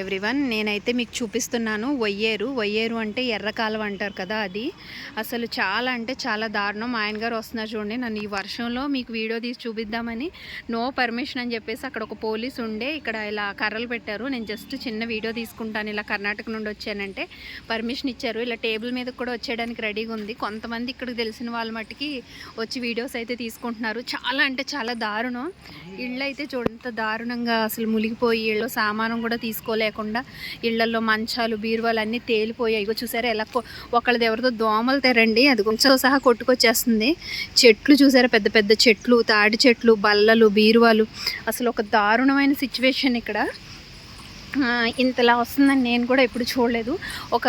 Everyone నేనైతే మీకు చూపిస్తున్నాను వయ్యేరు. వయ్యేరు అంటే ఎర్ర కాలువ అంటారు కదా అది. అసలు చాలా అంటే చాలా దారుణం. మా ఆయన గారు వస్తున్నారు చూడండి నన్ను ఈ వర్షంలో మీకు వీడియో తీసి చూపిద్దామని. నో పర్మిషన్ అని చెప్పేసి అక్కడ ఒక పోలీస్ ఉండే ఇక్కడ ఇలా కర్రలు పెట్టారు. నేను జస్ట్ చిన్న వీడియో తీసుకుంటాను ఇలా కర్ణాటక నుండి వచ్చానంటే. పర్మిషన్ ఇచ్చారు. ఇలా టేబుల్ మీద కూడా వచ్చేయడానికి రెడీగా ఉంది. కొంతమంది ఇక్కడికి తెలిసిన వాళ్ళ మట్టుకి వచ్చి వీడియోస్ అయితే తీసుకుంటున్నారు. చాలా అంటే చాలా దారుణం. ఇళ్ళు అయితే చూడంత దారుణంగా అసలు మునిగిపోయి ఇళ్ళు సామానం కూడా లేకుండా ఇళ్ళలో మంచాలు బీరువాలు అన్నీ తేలిపోయాయి. ఇగో చూసారా ఎలా కొ- ఒకళ్ళది ఎవరితో దోమలు తెరండి. అది కొంచెం సహా కొట్టుకొచ్చేస్తుంది. చెట్లు చూసారా? పెద్ద పెద్ద చెట్లు తాడి చెట్లు బల్లలు బీరువాలు. అసలు ఒక దారుణమైన సిచ్యువేషన్ ఇక్కడ. ఇంతలా వస్తుందని నేను కూడా ఎప్పుడు చూడలేదు. ఒక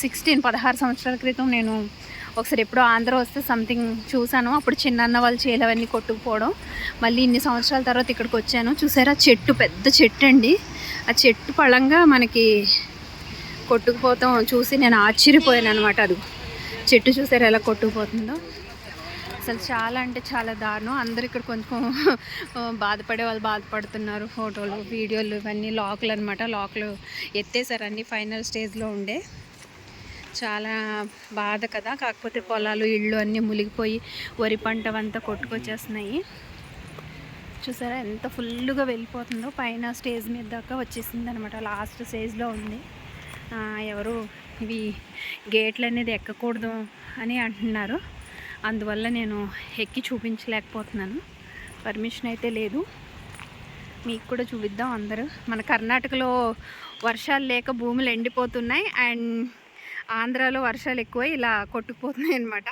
సిక్స్టీన్ పదహారు సంవత్సరాల క్రితం నేను ఒకసారి ఎప్పుడో ఆంధ్ర వస్తే సంథింగ్ చూశాను. అప్పుడు చిన్నన్న వాళ్ళు చేలవన్నీ కొట్టుకుపోవడం. మళ్ళీ ఇన్ని సంవత్సరాల తర్వాత ఇక్కడికి వచ్చాను. చూసారా? చెట్టు పెద్ద చెట్టు అండి ఆ చెట్టు పళ్ళంగా మనకి కొట్టుకుపోతాం చూసి నేను ఆశ్చర్యపోయాను అనమాట అది. చెట్టు చూసారు ఎలా కొట్టుకుపోతుందో? అసలు చాలా అంటే చాలా దారుణం. అందరు ఇక్కడ కొంచెం బాధపడే వాళ్ళు బాధపడుతున్నారు. ఫోటోలు వీడియోలు ఇవన్నీ లాక్లు అనమాట లాక్లు ఎత్తేసారు అన్ని ఫైనల్ స్టేజ్లో ఉండే. చాలా బాధ కదా. కాకపోతే పొలాలు ఇళ్ళు అన్నీ మునిగిపోయి వరి పంట అంతా కొట్టుకొచ్చేస్తున్నాయి. చూసారా? ఎంత ఫుల్గా వెళ్ళిపోతుందో పైన స్టేజ్ మీద దాకా వచ్చేసింది అనమాట లాస్ట్ స్టేజ్లో ఉంది. ఎవరు ఇవి గేట్లు అనేది ఎక్కకూడదు అని అంటున్నారు. అందువల్ల నేను ఎక్కి చూపించలేకపోతున్నాను. పర్మిషన్ అయితే లేదు. మీకు కూడా చూపిద్దాం అందరూ. మన కర్ణాటకలో వర్షాలు లేక భూములు ఎండిపోతున్నాయి అండ్ ఆంధ్రాలో వర్షాలు ఎక్కువ ఇలా కొట్టుకుపోతున్నాయి అన్నమాట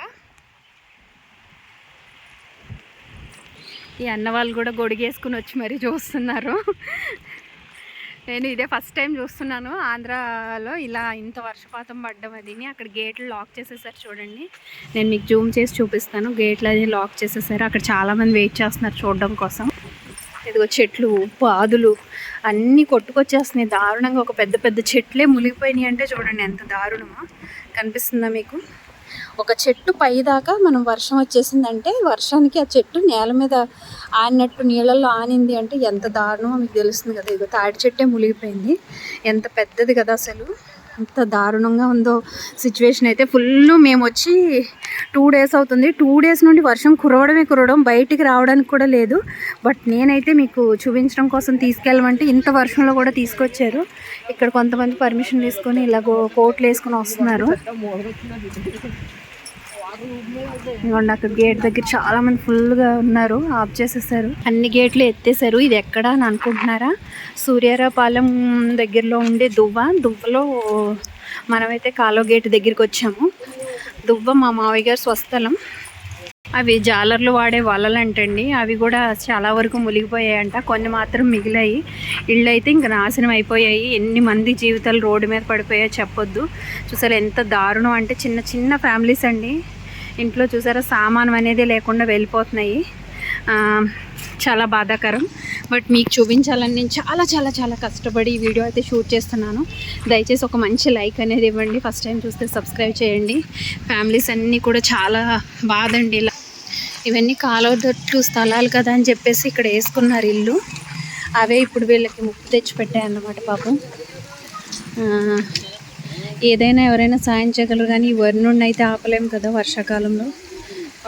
ఈ అన్న వాళ్ళు కూడా గొడిగేసుకుని వచ్చి మరీ చూస్తున్నారు. నేను ఇదే ఫస్ట్ టైం చూస్తున్నాను. ఆంధ్రాలో ఇలా ఇంత వర్షపాతం పడ్డం అదిని అక్కడ గేట్లు లాక్ చేసేసారు చూడండి. నేను మీకు జూమ్ చేసి చూపిస్తాను. గేట్లు అది లాక్ చేసేసారు. అక్కడ చాలామంది వెయిట్ చేస్తున్నారు చూడడం కోసం. ఇదిగో చెట్లు పాదులు అన్నీ కొట్టుకొచ్చేస్తున్నాయి. దారుణంగా ఒక పెద్ద పెద్ద చెట్లే మునిగిపోయినాయి అంటే చూడండి ఎంత దారుణమా? కనిపిస్తుందా మీకు? ఒక చెట్టు పై దాకా మనం వర్షం వచ్చేసిందంటే వర్షానికి ఆ చెట్టు నేల మీద ఆనినట్టు నీళ్ళల్లో ఆనింది అంటే ఎంత దారుణమో మీకు తెలుస్తుంది కదా ఇదిగో తాడి చెట్టే మునిగిపోయింది. ఎంత పెద్దది కదా అసలు. ఎంత దారుణంగా ఉందో సిచ్యువేషన్ అయితే ఫుల్ మేము వచ్చి టూ డేస్ అవుతుంది. టూ డేస్ నుండి వర్షం కురవడమే కురవడం బయటికి రావడానికి కూడా లేదు. బట్ నేనైతే మీకు చూపించడం కోసం తీసుకెళ్ళమంటే ఇంత వర్షంలో కూడా తీసుకొచ్చారు. ఇక్కడ కొంతమంది పర్మిషన్ తీసుకొని ఇలా కోట్లు వేసుకొని వస్తున్నారు. ఇదిగోండి అక్కడ గేట్ దగ్గర చాలా మంది ఫుల్గా ఉన్నారు. ఆఫ్ చేసేసారు. అన్ని గేట్లు ఎత్తేసారు. ఇది ఎక్కడ అని అనుకుంటున్నారా? సూర్యారాపాలెం దగ్గరలో ఉండే దువ్వ. దువ్వలో మనమైతే కాలో గేట్ దగ్గరికి వచ్చాము. దువ్వ మా మావయ్య గారి స్వస్థలం. అవి జాలర్లు వాడే వలలంటండి. అవి కూడా చాలా వరకు మునిగిపోయాయంట. కొన్ని మాత్రం మిగిలాయి. ఇళ్ళు అయితే ఇంక నాశనం అయిపోయాయి. ఎన్ని మంది జీవితాలు రోడ్డు మీద పడిపోయాయో చెప్పొద్దు. చూసారు ఎంత దారుణం అంటే చిన్న చిన్న ఫ్యామిలీస్ అండి. ఇంట్లో చూసారా సామానం అనేది లేకుండా వెళ్ళిపోతున్నాయి. చాలా బాధాకరం. బట్ మీకు చూపించాలని నేను చాలా చాలా చాలా కష్టపడి ఈ వీడియో అయితే షూట్ చేస్తున్నాను. దయచేసి ఒక మంచి లైక్ అనేది ఇవ్వండి. ఫస్ట్ టైం చూస్తే సబ్స్క్రైబ్ చేయండి. ఫ్యామిలీస్ అన్నీ కూడా చాలా బాధ అండి ఇలా ఇవన్నీ కాలువదొట్లు స్థలాలు కదా అని చెప్పేసి ఇక్కడ వేసుకున్నారు ఇల్లు. అవే ఇప్పుడు వీళ్ళకి ముప్పు తెచ్చిపెట్టాయి అన్నమాట పాపం ఏదైనా ఎవరైనా సాయం చేయగలరు కానీ ఈ వరి నుండి అయితే ఆపలేము కదా వర్షాకాలంలో.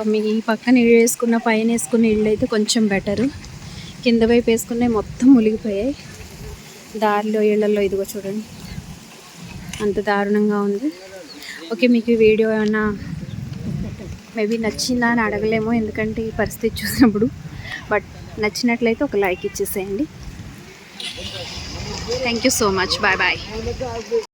మీ ఈ పక్కన ఇళ్ళు వేసుకున్న పైన వేసుకున్న ఇళ్ళు అయితే కొంచెం బెటరు కింద వైపు వేసుకున్నవి మొత్తం మునిగిపోయాయి. దారిలో ఇళ్ళలో ఇదిగో చూడండి. అంత దారుణంగా ఉంది. ఓకే మీకు ఈ వీడియో ఏమన్నా మేబీ నచ్చిందా అని అడగలేము ఎందుకంటే ఈ పరిస్థితి చూసినప్పుడు. బట్ నచ్చినట్లయితే ఒక లైక్ ఇచ్చేసేయండి. Thank you so much bye bye